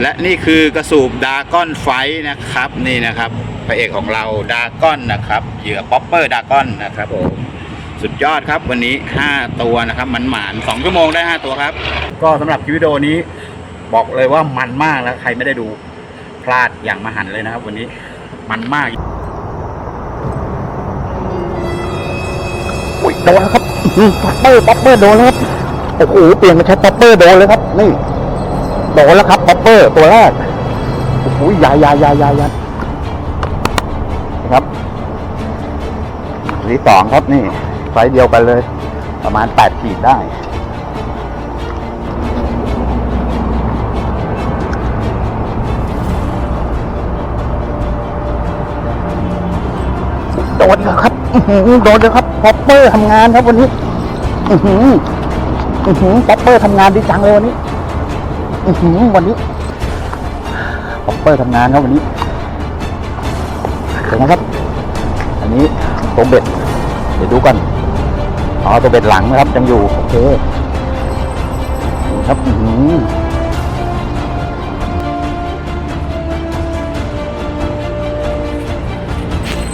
และนี่คือกระสูบดาก้อนไฟนะครับนี่นะครับพระเอกของเราดาก้อนนะครับเหยื่อป๊อปเปอร์ดาก้อนนะครับผมสุดยอดครับวันนี้ 5 ตัวนะครับมันหมานสองชั่วโมงได้ 5 ตัวครับ ก็สำหรับคลิปวิดีโอนี้บอกเลยว่ามันมากแล้วใครไม่ได้ดูพลาดอย่างมหันต์เลยนะครับ วันนี้มันมากโดนแล้วครับป๊อปเปอร์ป๊อปเปอร์โดนแล้วครับโอ้โหเปลี่ยนมาใช้ป๊อปเปอร์โดนเลยครับนี่ โดนแล้วครับป๊อปเปอร์ตัวแรกโอ้โหใหญ่ใหญ่ใหญ่ใหญ่ใหญ่นะครับอันที่สองครับนี่ไซส์เดียวกันเลย ประมาณแปดขีดได้โดนแล้วครับโดนแล้วครับป๊อปเปอร์ทำงานครับวันนี้ อือหืออือหือป๊อปเปอร์ทำงานดีจังเลยวันนี้ วันนี้ป๊อปเปอร์ทำงานครับวันนี้เห็นไหครับ อันนี้ตัวเบ็ด เดี๋ยวดูกันอ๋อตัวเบ็ดหลังนะครับยังอยู่โอเคครับอือหือ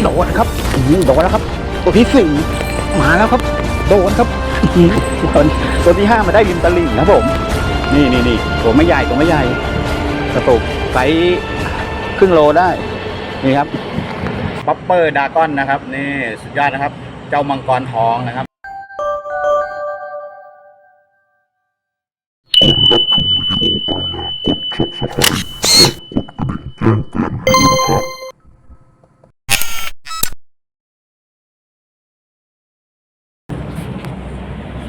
โดนครับอื้อหือโดนแล้วครับ ตัวที่สี่มาแล้วครับ โดนครับหือโดนตัวที่ห้ามาได้ริมตลิ่งครับผม นี่นี่นี่ตัวไม่ใหญ่ตัวไม่ใหญ่กระตุกไซส์ครึ่งโลได้ นี่ครับป๊อปเปอร์ดากอนนะครับ นี่สุดยอดนะครับ เจ้ามังกรทองนะครับ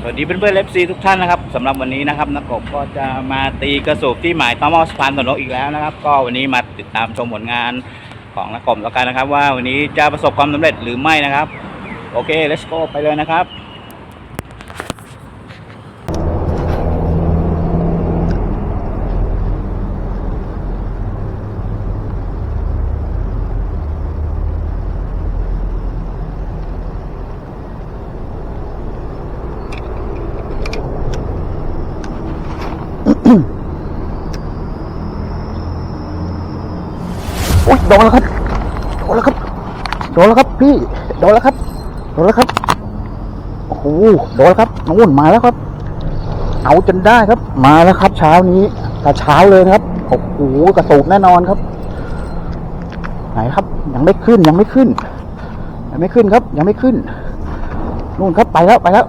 สวัสดีเพื่อนๆเลฟซีทุกท่านนะครับสำหรับวันนี้นะครับนักกบก็จะมาตีกระสูบที่หมายต้อมอสะพานสนกอีกแล้วนะครับ ก็วันนี้มาติดตามชมผลงานของนักกบแล้วกันนะครับ ว่าวันนี้จะประสบความสำเร็จหรือไม่นะครับ โอเค let's go ไปเลยนะครับ ดนแล้วครับโดนแล้วครับโดนแล้วครับพี่โดนแล้วครับโดนแล้วครับโอ้โหโดนแล้วครับนู่นมาแล้วครับ เอาจนได้ครับ มาแล้วครับ เช้านี้แต่เช้าเลยครับโอ้โหกระสูบแน่นอนครับ ไหนครับ ยังไม่ขึ้นยังไม่ขึ้นยังไม่ขึ้นครับ ยังไม่ขึ้นนู่นครับไปแล้วไปแล้ว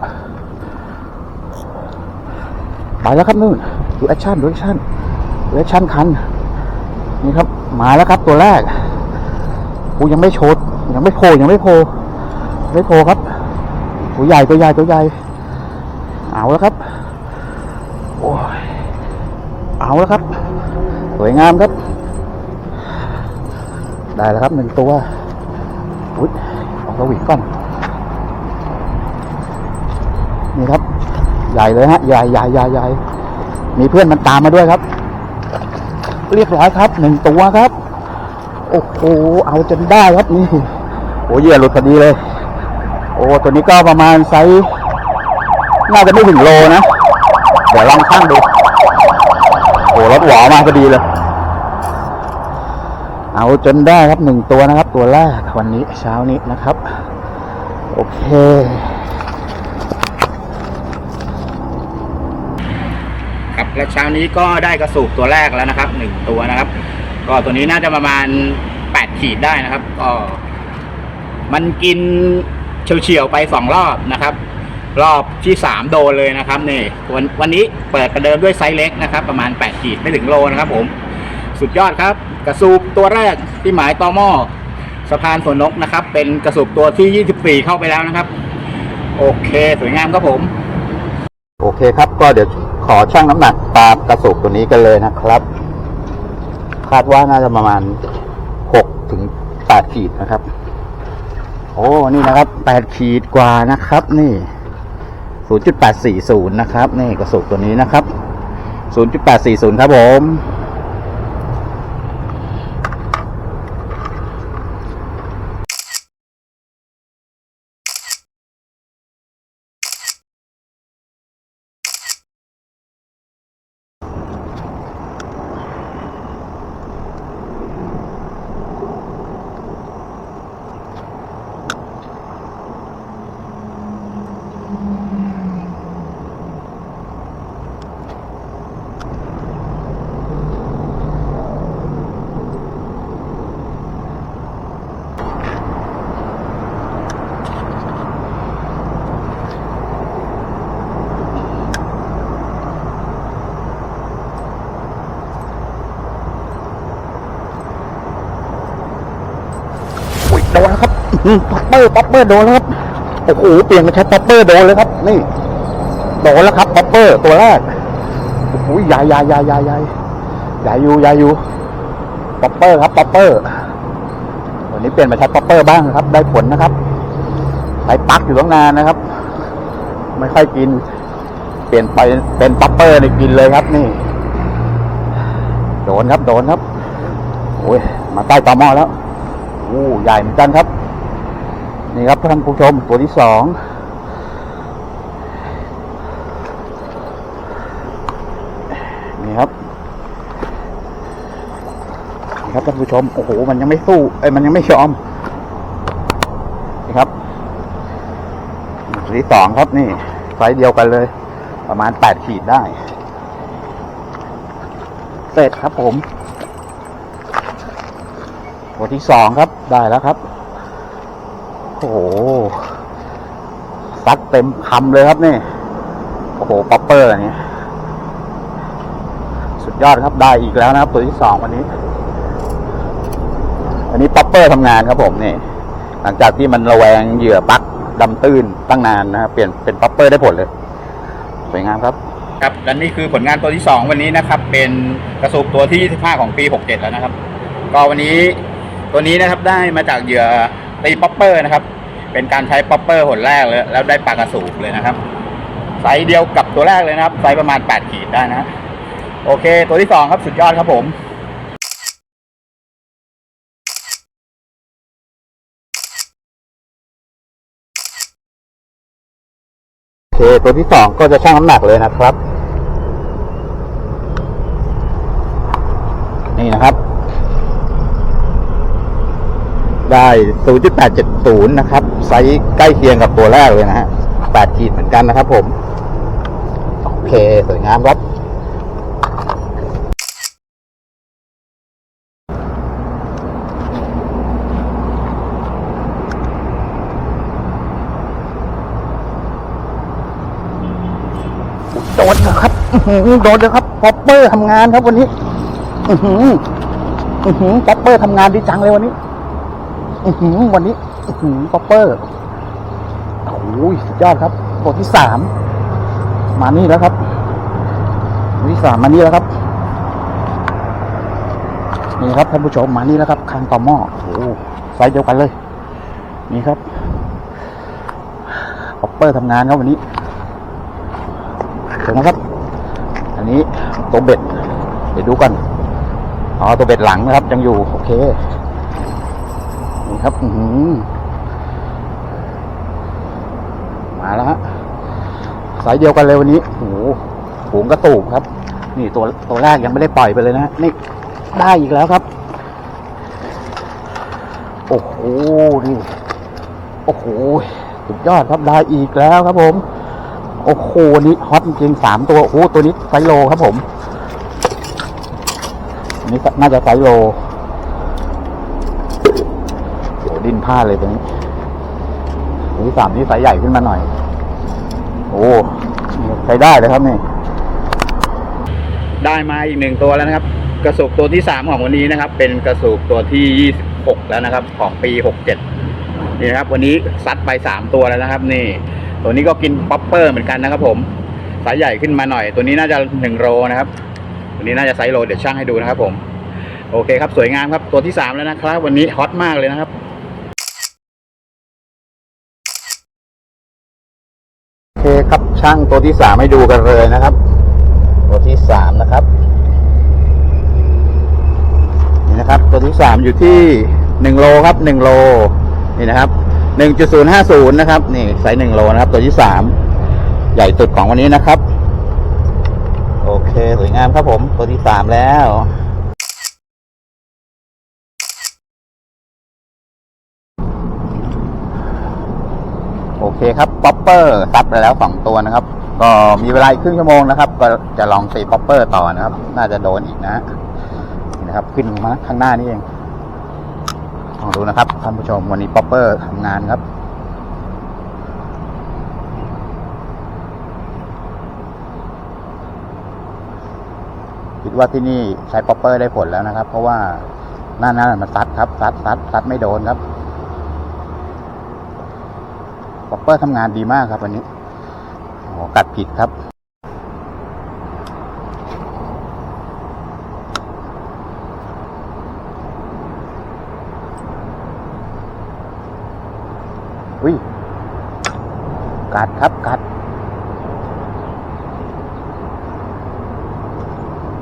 ไปแล้วครับนู่นดูแอคชั่นดูแอคชั่นดูแอคชั่นคัน นี่ครับมาแล้วครับตัวแรกโอ้ยังไม่โชดยังไม่โผล่ยังไม่โผล่ไม่โผล่ครับตัวใหญ่ตัวใหญ่ตัวใหญ่เอาแล้วครับโอ้ยเอาแล้วครับ สวยงามครับ ได้แล้วครับหนึ่งตัวอุ้ยเอาสวิงก่อนนี่ครับ ใหญ่เลยฮะใหญ่ใหญ่ใหญ่ใหญ่มีเพื่อนมันตามมาด้วยครับ เรียบร้อยครับหนึ่งตัวครับ โอ้โหเอาจนได้ครับนี่โอ้เหยื่อหลุดพอดีเลย โอ้ตัวนี้ก็ประมาณไซส์น่าจะไม่ถึงโลนะเดี๋ยวลองชั่งดูโอ้รถหวอมาพอดีเลย เอาจนได้ครับหนึ่งตัวนะครับ ตัวแรกวันนี้เช้านี้นะครับ โอเค ครับ และเช้านี้ก็ได้กระสูบตัวแรกแล้วนะครับหนึ่งตัวนะครับ ก็ตัวนี้น่าจะประมาณแปดขีดได้นะครับ ก็มันกินเฉียวๆไปสองรอบนะครับ รอบที่สามโดนเลยนะครับนี่วันวันนี้เปิดประเดิมด้วยไซส์เล็กนะครับ ประมาณแปดขีดไม่ถึงโลนะครับ ผม สุดยอดครับ กระสูบตัวแรกที่หมายต่อหม้อสะพานสวนนกนะครับ เป็นกระสูบตัวที่ยี่สิบสี่เข้าไปแล้วนะครับ โอเค สวยงามครับผม โอเคครับก็เดี๋ยว ขอชั่งน้ำหนักปลากระสุกตัวนี้กันเลยนะครับ คาดว่าน่าจะประมาณหกถึงแปดขีดนะครับ โอ้นี่นะครับแปดขีดกว่านะครับ นี่ศูนย์จุดแปดสี่ศูนย์นะครับ นี่กระสุกตัวนี้นะครับศูนย์จุดแปดสี่ศูนย์ครับผม โดนแล้วครับป๊อปเปอร์ป๊อปเปอร์โดนแล้วครับ โอ้โหเปลี่ยนมาใช้ป๊อปเปอร์โดนเลยครับ นี่โดนแล้วครับป๊อปเปอร์ตัวแรกโอ้โหใหญ่ใหญ่ใหญ่ใหญ่ใหญ่ใหญ่อยู่ใหญ่อยู่ป๊อปเปอร์ครับป๊อปเปอร์วันนี้เปลี่ยนมาใช้ป๊อปเปอร์บ้างนะครับ ได้ผลนะครับใช้ปักอยู่ตั้งนานนะครับ ไม่ค่อยกิน เปลี่ยนไปเป็นป๊อปเปอร์ในกินเลยครับ นี่ โดนครับโดนครับโอ้ยมาใต้ตอหม้อแล้วโอ้ใหญ่เหมือนกันครับ นี่ครับท่านผู้ชมตัวที่สองนี่ครับนี่ครับท่านผู้ชมโอ้โหมันยังไม่สู้เอ้มันยังไม่ยอมนี่ครับตัวที่สองครับนี่ไซส์เดียวกันเลย ประมาณแปดขีดได้ เสร็จครับผมตัวที่สองครับได้แล้วครับ หซัดเต็มคำเลยครับนี่ โอ้โห ป๊อปเปอร์อันนี้สุดยอดครับได้อีกแล้วนะครับ ตัวที่สองวันนี้ อันนี้ป๊อปเปอร์ทำงานครับผมนี่ หลังจากที่มันระแวงเหยื่อปักดำตื้นตั้งนานนะครับเปลี่ยนเป็นป๊อปเปอร์ได้ผลเลย สวยงามครับครับและนี่คือผลงานตัวที่ 2 วันนี้นะครับ เป็นกระสูบตัวที่ 25 ของปี 67 แล้วนะครับ ก็วันนี้ตัวนี้นะครับได้มาจากเหยื่อตีป๊อปเปอร์นะครับ เป็นการใช้ป๊อปเปอร์หนแรกเลย แล้วได้ปลากระสูบเลยนะครับไซส์เดียวกับตัวแรกเลยนะครับไซส์ประมาณ 8 ขีดได้นะ โอเค ตัวที่ 2 ครับสุดยอดครับผมโอเคตัวที่สองก็จะชั่งน้ำหนักเลยนะครับ นี่นะครับ ได้ 0.870 นะครับ ไซส์ใกล้เคียงกับตัวแรกเลยนะฮะ 8 ขีดเหมือนกันนะครับผม โอเค สวยงามครับ โดนนะครับ โดนเลยครับ ป๊อปเปอร์ทำงานครับวันนี้ อือหือ อือหือ ป๊อปเปอร์ทำงานดีจังเลยวันนี้ วันนี้อืป๊อปเปอร์โอ้ยสุดยอดครับตัวที่สามมานี่แล้วครับตัวที่สามมานี่แล้วครับนี่ครับท่านผู้ชมมานี่แล้วครับคางต่อหม้อโอ้ไซส์เดียวกันเลย นี่ครับป๊อปเปอร์ทำงานครับวันนี้ถึงนะครับ อันนี้ตัวเบ็ด เดี๋ยวดูกันอ๋อตัวเบ็ดหลังนะครับ ยังอยู่ โอเค ครับอืมาแล้วฮะสายเดียวกันเลยวันนี้โอ้โหงกระตูกครับ นี่ตัวตัวแรกยังไม่ได้ปล่อยไปเลยนะนี่ได้อีกแล้วครับ โอ้โหนี่โอ้โหสุดยอดครับได้อีกแล้วครับผม โอ้โหนี่ฮอตจริงสามตัวโอ้ตัวนี้ไซโลครับผม อันนี้น่าจะไซโล โอ้ดินผ้าดเลยตัวนี้ตัวที่สามนี่ไซส์ใหญ่ขึ้นมาหน่อย โอ้ใช้ได้เลยครับนี่ ได้มาอีกหนึ่งตัวแล้วนะครับ กระสูบตัวที่3ของวันนี้นะครับ เป็นกระสูบตัวที่26แล้วนะครับ ของปี67นี่นะครับ วันนี้ซัดไป3ตัวแล้วนะครับ นี่ ตัวนี้ก็กินป๊อปเปอร์เหมือนกันนะครับ ผมสายใหญ่ขึ้นมาหน่อย ตัวนี้น่าจะ1โลนะครับ ตัวนี้น่าจะไซส์โลเดี๋ยวช่างให้ดูนะครับ ผม โอเคครับสวยงามครับตัวที่3แล้วนะครับ วันนี้ฮอตมากเลยนะครับ ช่างตัวที่สามให้ดูกันเลยนะครับ ตัวที่สามนะครับ นี่นะครับ ตัวที่สามอยู่ที่หนึ่งโลครับหนึ่งโลนี่นะครับหนึ่งจุดศูนย์ห้าศูนย์นะครับ นี่ไซส์หนึ่งโลนะครับ ตัวที่สามใหญ่สุดของวันนี้นะครับ โอเค สวยงามครับผม ตัวที่สามแล้ว โอเคครับป๊อปเปอร์ซัดไปแล้วสองตัวนะครับ ก็มีเวลาอีกครึ่งชั่วโมงนะครับ ก็จะลองตีป๊อปเปอร์ต่อนะครับ น่าจะโดนอีกนะนี่นะครับ ขึ้นมาข้างหน้านี่เองลองดูนะครับท่านผู้ชมวันนี้ป๊อปเปอร์ทำงานครับคิดว่าที่นี่ใช้ป๊อปเปอร์ได้ผลแล้วนะครับ เพราะว่าหน้านั้นมันซัดครับซัดซัดซัดไม่โดนครับ ป๊ อปเปอร์ทำงานดีมากครับวันนี้อ๋อกัดผิดครับ อุ้ย กัดครับ กัด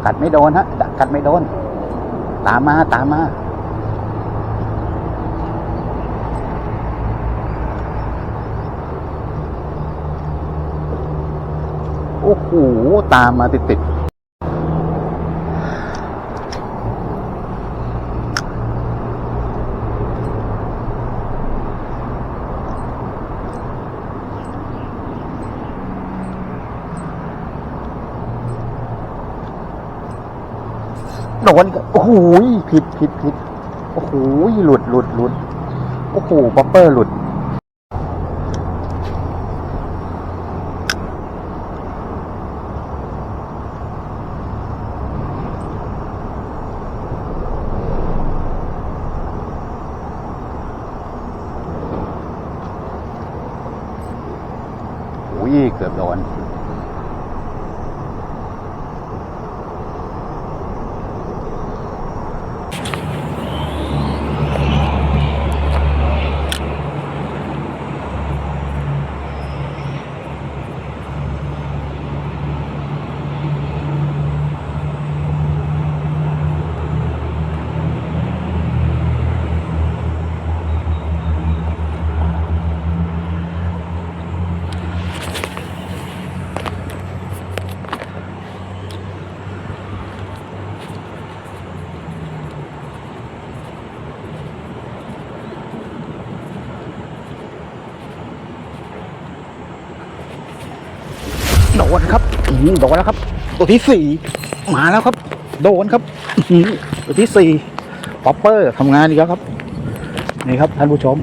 กัดไม่โดนฮะ กัดไม่โดน ตามมา ตามมา โอ้โห ตามมาติดติดโดนอีกโอ้โหผิดผิดผิดโอ้โหหลุดหลุดหลุดโอ้โหป๊อปเปอร์หลุด โอ้ย เกือบโดน โดนแล้วครับ ตัวที่สี่มาแล้วครับ โดนครับตัวที่สี่ป๊อปเปอร์ทำงานอีกแล้วครับ นี่ครับท่านผู้ชม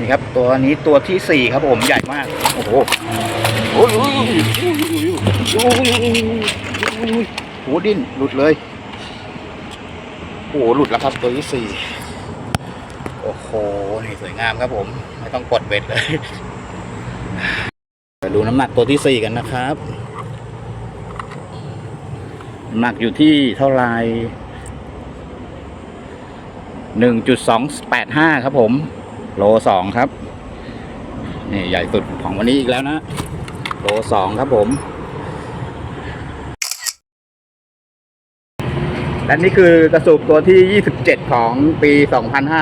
นี่ครับ ตัวนี้ตัวที่สี่ครับผมใหญ่มาก โอ้โหโอ้ยโอ้ยโอ้ยโหดิ้นหลุดเลยโอ้โหหลุดแล้วครับตัวที่สี่โอ้โหนี่สวยงามครับผม ไม่ต้องกดเบ็ดเลยดูน้ำหนักตัวที่สี่กันนะครับ หนักอยู่ที่เท่าไหร่หนึ่งจุดสองแปดห้าครับผม โลสองครับ นี่ใหญ่สุดของวันนี้อีกแล้วนะ โลสองครับผม และนี่คือกระสูบตัวที่ 27 ของปี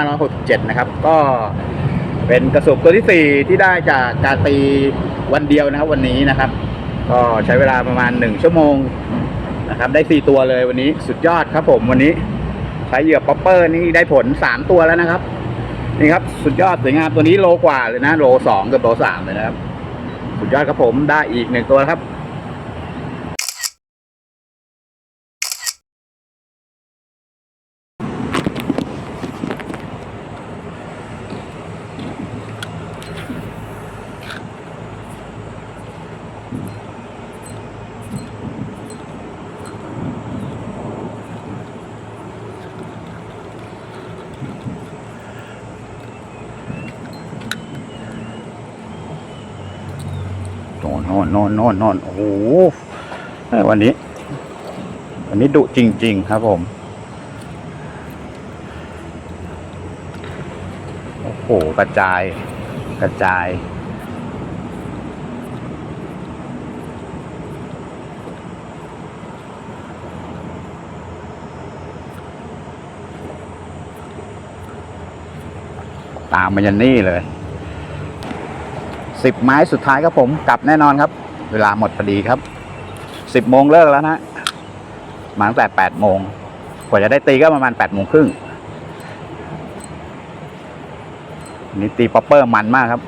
2567 นะครับ ก็เป็นกระสูบตัวที่ 4 ที่ได้จากการตีวันเดียวนะครับวันนี้นะครับ ก็ใช้เวลาประมาณ 1 ชั่วโมง นะครับ ได้ 4 ตัวเลยวันนี้สุดยอดครับผมวันนี้ใช้เหยื่อป๊อปเปอร์นี่ได้ผล 3 ตัวแล้วนะครับ นี่ครับสุดยอดสวยงามตัวนี้โลกว่าเลยนะโลสองกับโลสามเลยนะครับ สุดยอดครับผมได้อีกหนึ่งตัวครับ โน่นน่นน่นโอ้โหวันนี้ วันนี้ดุจริง ๆ ครับผม โอ้โหกระจาย กระจายตามมายันนี่เลย สิบไม้สุดท้ายครับผมกลับแน่นอนครับ เวลาหมดพอดีครับสิบโมงเลิกแล้วนะมาตั้งแต่แปดโมงกว่าจะได้ตีก็ประมาณแปดโมงครึ่งนนี่ตีป๊อปเปอร์มันมากครับ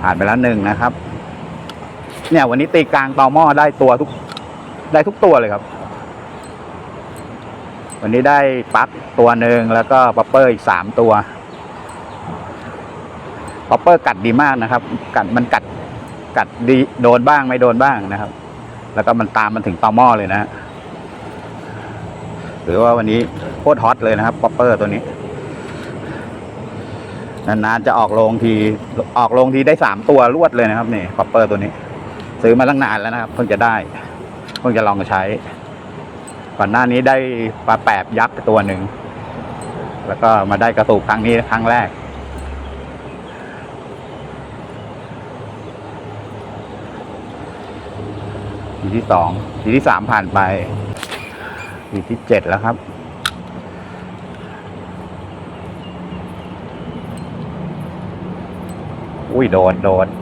ผ่านไปแล้วหนึ่งนะครับ เนี่ยวันนี้ตีกลางตอหม้อได้ตัวทุก ได้ทุกตัวเลยครับ วันนี้ได้ปั๊กตัวหนึ่งแล้วก็ป๊อปเปอร์อีกสามตัวป๊อปเปอร์กัดดีมากนะครับ กัดมันกัดกัดดีโดนบ้างไม่โดนบ้างนะครับ แล้วก็มันตามมันถึงเตอหม้อเลยนะ หรือว่าวันนี้โคตรฮอตเลยนะครับป๊อปเปอร์ตัวนี้นานๆจะออกโรงทีออกโรงทีได้สามตัวรวดเลยนะครับนี่คอปเปอร์ตัวนี้ ซื้อมาตั้งนานแล้วนะครับเพิ่งจะได้เพิ่งจะลองใช้ ก่อนหน้านี้ได้ปลาแปบยักษ์ตัวหนึ่ง แล้วก็มาได้กระตูกครั้งนี้ครั้งแรก ทีที่สองทีที่สามผ่านไป ทีที่เจ็ดแล้วครับอุ้ยโดนโดนสุด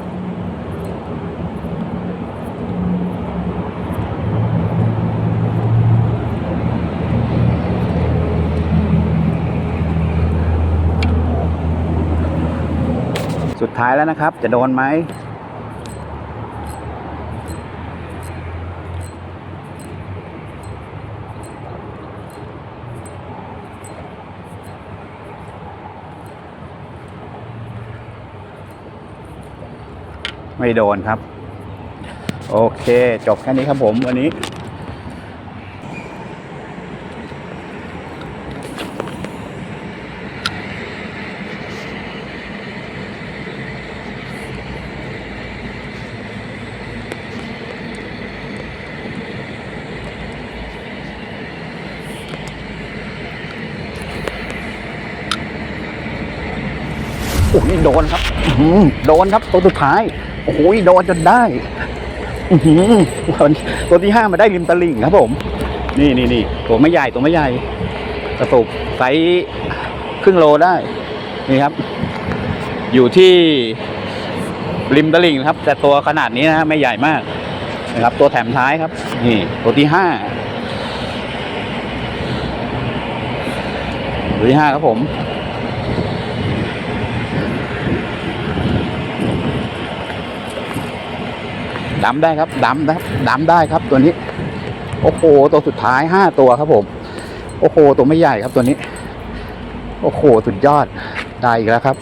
แล้วนะครับ จะโดนไหมไม่โดนครับ โอเค จบแค่นี้ครับผมวันนี้ โอ้ยโดนครับอื้อหือโดนครับตัวสุดท้าย โอ้โหโดนจนได้อือหือตัวที่ห้ามาได้ริมตลิ่งครับผม นี่นี่นี่ตัวไม่ใหญ่ตัวไม่ใหญ่กระตุกไซส์ครึ่งโลได้ นี่ครับ อยู่ที่ริมตลิ่งนะครับ แต่ตัวขนาดนี้นะไม่ใหญ่มากนะครับ ตัวแถมท้ายครับ นี่ ตัวที่ห้าตัวที่ห้าครับผม ดำได้ครับดำนะครับดำได้ครับตัวนี้ โอ้โหตัวสุดท้ายห้าตัวครับผม โอ้โหตัวไม่ใหญ่ครับตัวนี้ โอ้โหสุดยอดได้อีกแล้วครับ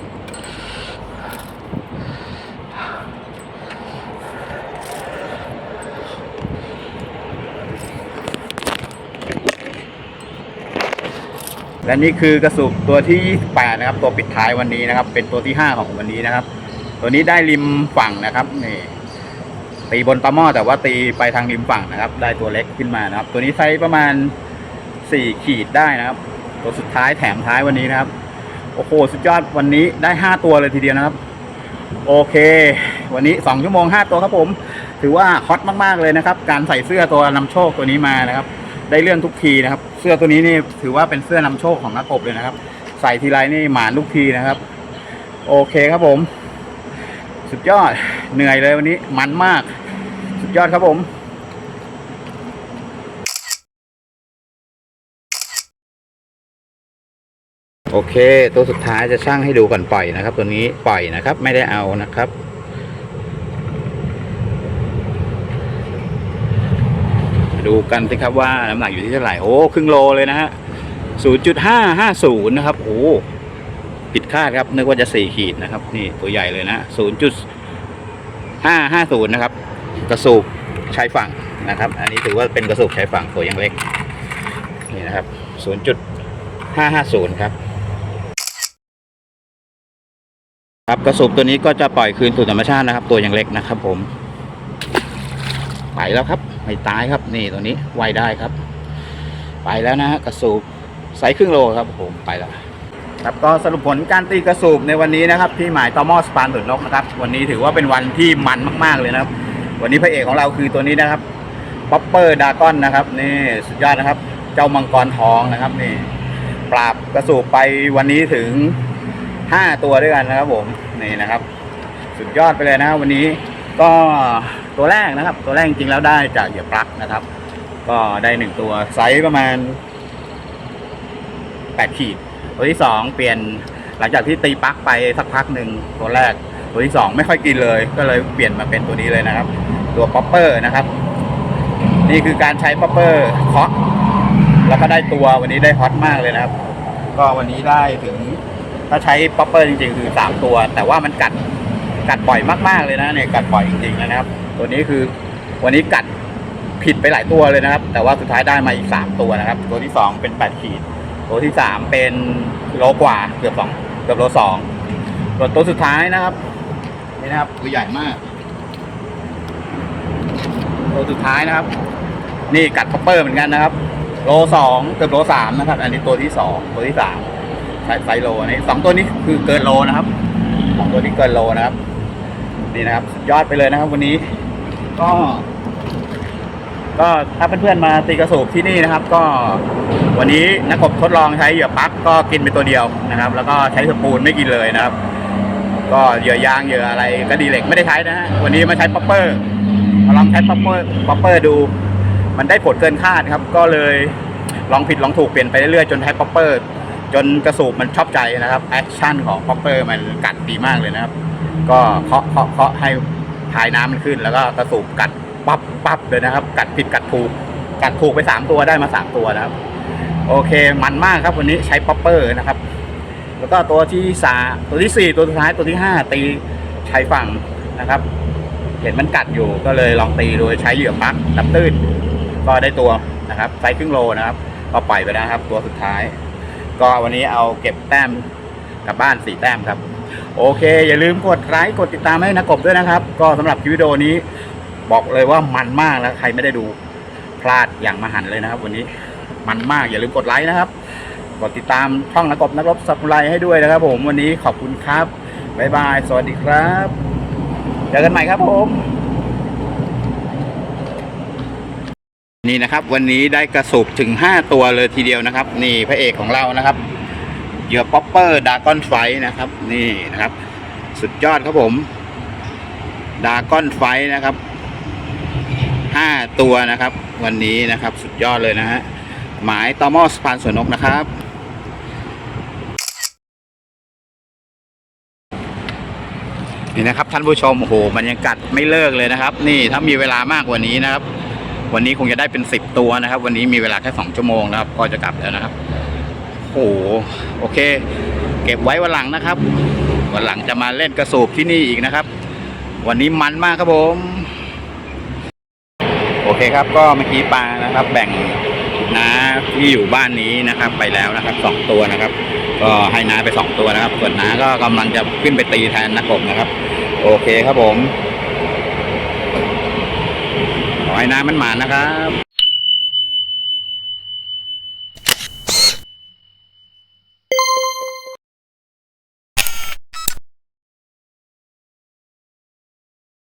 และนี่คือกระสุนตัวที่ 28 นะครับ ตัวปิดท้ายวันนี้นะครับ เป็นตัวที่ 5 ของวันนี้นะครับ ตัวนี้ได้ริมฝั่งนะครับนี่ ตีบนตะหม้อแต่ว่าตีไปทางริมฝั่งนะครับ ได้ตัวเล็กขึ้นมานะครับ ตัวนี้ไซส์ประมาณ 4 ขีดได้นะครับ ตัวสุดท้ายแถมท้ายวันนี้นะครับ โอ้โหสุดยอดวันนี้ได้ 5 ตัวเลยทีเดียวนะครับ โอเค วันนี้ 2 ชั่วโมง 5 ตัวครับผม ถือว่าฮอตมากๆเลยนะครับ การใส่เสื้อตัวนำโชคตัวนี้มานะครับ ได้เรื่องทุกทีนะครับ เสื้อตัวนี้นี่ถือว่าเป็นเสื้อนำโชคของนักกบเลยนะครับ ใส่ทีไรนี่หมานทุกทีนะครับ โอเคครับผม สุดยอด เหนื่อยเลยวันนี้มันมาก สุดยอดครับผมโอเค ตัวสุดท้ายจะช่างให้ดูก่อนปล่อยนะครับ ตัวนี้ปล่อยนะครับ ไม่ได้เอานะครับ ดูกันสิครับว่าน้ำหนักอยู่ที่เท่าไหร่ โอ้ครึ่งโลเลยนะฮะ0.550นะครับ โอ้ผิดคาดครับ นึกว่าจะ4ขีดนะครับ นี่ตัวใหญ่เลยนะ0.550น 550 นะครับ กระสูบชายฝั่งนะครับ อันนี้ถือว่าเป็นกระสูบชายฝั่งตัวยังเล็ก นี่นะครับ 0.550 ครับ ครับกระสูบตัวนี้ก็จะปล่อยคืนสู่ธรรมชาตินะครับ ตัวยังเล็กนะครับ ผม ไปแล้วครับ ไม่ตายครับ นี่ตัวนี้ไวได้ครับ ไปแล้วนะฮะกระสูบไซส์ครึ่งโลครับผมไปแล้ว ครับก็สรุปผลการตีกระสูบในวันนี้นะครับที่หมายตอมอสปานตุนนกนะครับวันนี้ถือว่าเป็นวันที่มันมากๆเลยนะครับ วันนี้พระเอกของเราคือตัวนี้นะครับป๊อปเปอร์ดากอนนะครับนี่สุดยอดนะครับ เจ้ามังกรทองนะครับนี่ปราบกระสูบไปวันนี้ถึง 5 ตัวด้วยกันนะครับผมนี่นะครับ สุดยอดไปเลยนะวันนี้ก็ตัวแรกนะครับ ตัวแรกจริงๆแล้วได้จากเหยื่อปลั๊กนะครับ ก็ได้หนึ่งตัวไซส์ประมาณ8ขีด ตัวที่2เปลี่ยนหลังจากที่ตีปลั๊กไปสักพักหนึ่งตัวแรก ตัวที่2ไม่ค่อยกินเลย ก็เลยเปลี่ยนมาเป็นตัวนี้เลยนะครับ ตัวป๊อปเปอร์นะครับ นี่คือการใช้ป๊อปเปอร์เคาะแล้วก็ได้ตัววันนี้ได้ฮอตมากเลยนะครับ ก็วันนี้ได้ถึงถ้าใช้ป๊อปเปอร์จริงๆคือ3ตัว แต่ว่ามันกัดกัดบ่อยมากๆเลยนะเนี่ยกัดบ่อยจริงๆนะครับ ตัวนี้คือวันนี้กัดผิดไปหลายตัวเลยนะครับ แต่ว่าสุดท้ายได้มาอีก3ตัวนะครับ ตัวที่2เป็น8ขีด ตัวที่3เป็นโลกว่าเกือบสองเกือบโลสองส่วนตัวสุดท้ายนะครับนี่นะครับ ตัวใหญ่มากตัวสุดท้ายนะครับ นี่กัดคอปเปอร์เหมือนกันนะครับ โลสองเกือบโลสามนะครับ อันนี้ตัวที่สองตัวที่สามไซส์ไซส์โลอันนี้สองตัวนี้คือเกินโลนะครับสองตัวนี้เกินโลนะครับนี่นะครับสุดยอดไปเลยนะครับ วันนี้ก็ ก็ถ้าเพื่อนๆมาตีกระสูบที่นี่นะครับ ก็วันนี้นักกบทดลองใช้เหยื่อปลั๊กก็กินไปตัวเดียวนะครับ แล้วก็ใช้สปูนไม่กินเลยนะครับ ก็เหยื่อยางเหยื่ออะไรก็ดีเหล็กไม่ได้ใช้นะฮะวันนี้มาใช้ป๊อปเปอร์มาลองใช้ป๊อปเปอร์ป๊อปเปอร์ดู มันได้ผลเกินคาดครับ ก็เลยลองผิดลองถูกเปลี่ยนไปเรื่อยๆจนใช้ป๊อปเปอร์จนกระสูบมันชอบใจนะครับแอคชั่นของป๊อปเปอร์มันกัดดีมากเลยนะครับ ก็เคาะเคาะเคาะให้พายน้ำมันขึ้น แล้วก็กระสูบกัด ปั๊บปั๊บเลยนะครับ กัดผิดกัดถูก กัดถูกไปสามตัวได้มาสามตัวนะครับ โอเคมันมากครับวันนี้ใช้ป๊อปเปอร์นะครับ แล้วก็ตัวที่สามตัวที่สี่ตัวสุดท้ายตัวที่ห้าตีใช้ฝั่งนะครับ เห็นมันกัดอยู่ก็เลยลองตีโดยใช้เหยื่อปักน้ำตื้น ก็ได้ตัวนะครับไซส์ครึ่งโลนะครับก็ปล่อยไปนะครับ ตัวสุดท้าย ก็วันนี้เอาเก็บแต้มกลับบ้านสี่แต้มครับโอเค อย่าลืมกดไลค์กดติดตามให้นักกบด้วยนะครับ ก็สำหรับคลิปวิดีโอนี้ บอกเลยว่ามันมากแล้วใครไม่ได้ดูพลาดอย่างมหันเลยนะครับ วันนี้มันมากอย่าลืมกดไลค์นะครับกดติดตามช่องนักกบนักรบสับไลให้ด้วยนะครับ ผมวันนี้ขอบคุณครับบ๊ายบาย สวัสดีครับเจอกันใหม่ครับผม นี่นะครับ วันนี้ได้กระสุบถึง 5 ตัวเลยทีเดียวนะครับ นี่พระเอกของเรานะครับเหยื่อป๊อปเปอร์ดากอนไฟนะครับ นี่นะครับ สุดยอดครับผมดากอนไฟนะครับ 5 ตัวนะครับ วันนี้นะครับสุดยอดเลยนะฮะหมายตอมอสพานสวนนกนะครับ นี่นะครับท่านผู้ชมโอ้โหมันยังกัดไม่เลิกเลยนะครับ นี่ถ้ามีเวลามากกว่านี้นะครับ วันนี้คงจะได้เป็นสิบตัวนะครับ วันนี้มีเวลาแค่สองชั่วโมงนะครับ ก็จะกลับแล้วนะครับโอ้โหโอเค เก็บไว้วันหลังนะครับ วันหลังจะมาเล่นกระสูบที่นี่อีกนะครับ วันนี้มันมากครับผม โอเคครับก็เมื่อกี้ปลานะครับ แบ่งน้าที่อยู่บ้านนี้นะครับ ไปแล้วนะครับสองตัวนะครับ ก็ให้น้าไปสองตัวนะครับ ส่วนน้าก็กำลังจะขึ้นไปตีแทนนักกบนะครับ โอเคครับผมขอให้น้ามันหมานนะครับ